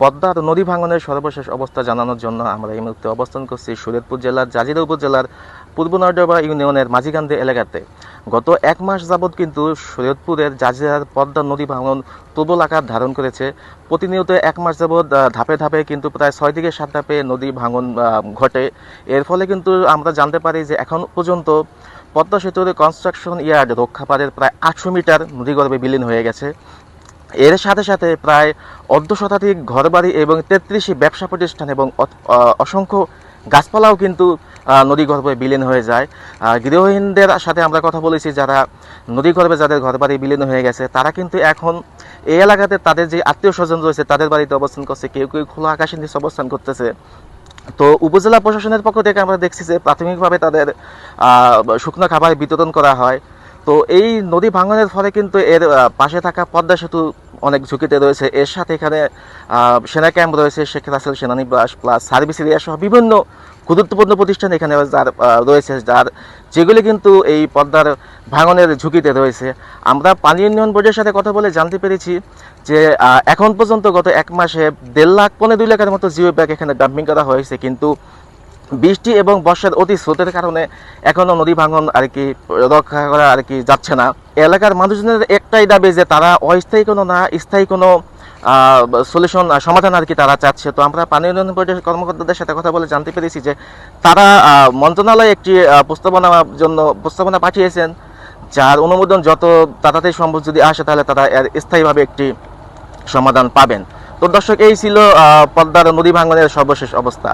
পদ্মার নদী ভাঙনের সর্বশেষ অবস্থা জানানোর জন্য আমরা এই মুহূর্তে অবস্থান করছি সুরেদপুর জেলার জাজিরা উপজেলার পূর্ব নর্দবা ইউনিয়নের মাঝিকান্দি এলাকাতে। গত এক মাস যাবৎ কিন্তু সৈয়দপুরের জাজিরার পদ্মা নদী ভাঙন প্রবল আকার ধারণ করেছে। প্রতিনিয়ত এক মাস যাবৎ ধাপে ধাপে কিন্তু প্রায় ছয় থেকে সাত ধাপে নদী ভাঙন ঘটে। এর ফলে কিন্তু আমরা জানতে পারি যে এখন পর্যন্ত পদ্মা সেতুর কনস্ট্রাকশন ইয়ার্ড রক্ষাপাড়ের প্রায় আটশো মিটার নদীগর্ভে বিলীন হয়ে গেছে। এর সাথে সাথে প্রায় অর্ধ শতাধিক ঘরবাড়ি এবং তেত্রিশটি ব্যবসা প্রতিষ্ঠান এবং অসংখ্য গাছপালাও কিন্তু নদী গর্ভে বিলীন হয়ে যায়। গৃহহীনদের সাথে আমরা কথা বলেছি, যারা নদী গর্ভে যাদের ঘরবাড়ি বিলীন হয়ে গেছে, তারা কিন্তু এখন এই এলাকাতে তাদের যে আত্মীয় স্বজন রয়েছে, তাদের বাড়িতে অবস্থান করছে, কেউ কেউ খোলা আকাশের নিচে অবস্থান করতেছে। তো উপজেলা প্রশাসনের পক্ষ থেকে আমরা দেখছি যে প্রাথমিকভাবে তাদের শুকনো খাবার বিতরণ করা হয়। তো এই নদী ভাঙনের ফলে কিন্তু এর পাশে থাকা পদ্মা সেতু অনেক ঝুঁকিতে রয়েছে। এর সাথে এখানে সেনা ক্যাম্প রয়েছে শেখ রাসেল সেনানিবাস প্লাস সার্ভিস এরিয়া সহ বিভিন্ন গুরুত্বপূর্ণ প্রতিষ্ঠান এখানে যার রয়েছে, যার, যেগুলি কিন্তু এই পদ্মার ভাঙনের ঝুঁকিতে রয়েছে। আমরা পানি উন্নয়ন বোর্ডের সাথে কথা বলে জানতে পেরেছি যে এখন পর্যন্ত গত এক মাসে দেড় লাখ পনেরো দুই লাখের মতো জিও ব্যাগ এখানে ডাম্পিং করা হয়েছে। কিন্তু বৃষ্টি এবং বর্ষার অতি স্রোতের কারণে এখনও নদী ভাঙন আর কি রক্ষা করা আর কি যাচ্ছে না। এলাকার মানুষজনের একটাই দাবি যে তারা অস্থায়ী কোনো না স্থায়ী কোনো সলিউশন সমাধান আর কি তারা চাচ্ছে। তো আমরা পানি উন্নয়ন বোর্ডের কর্মকর্তাদের সাথে কথা বলে জানতে পেরেছি যে তারা মন্ত্রণালয়ে একটি আহ, প্রস্তাবনার জন্য প্রস্তাবনা পাঠিয়েছেন যার অনুমোদন যত তাড়াতাড়ি সম্ভব যদি আসে তাহলে তারা এর স্থায়ীভাবে একটি সমাধান পাবেন। তো দর্শক এই ছিল পদ্মার নদী ভাঙনের সর্বশেষ অবস্থা।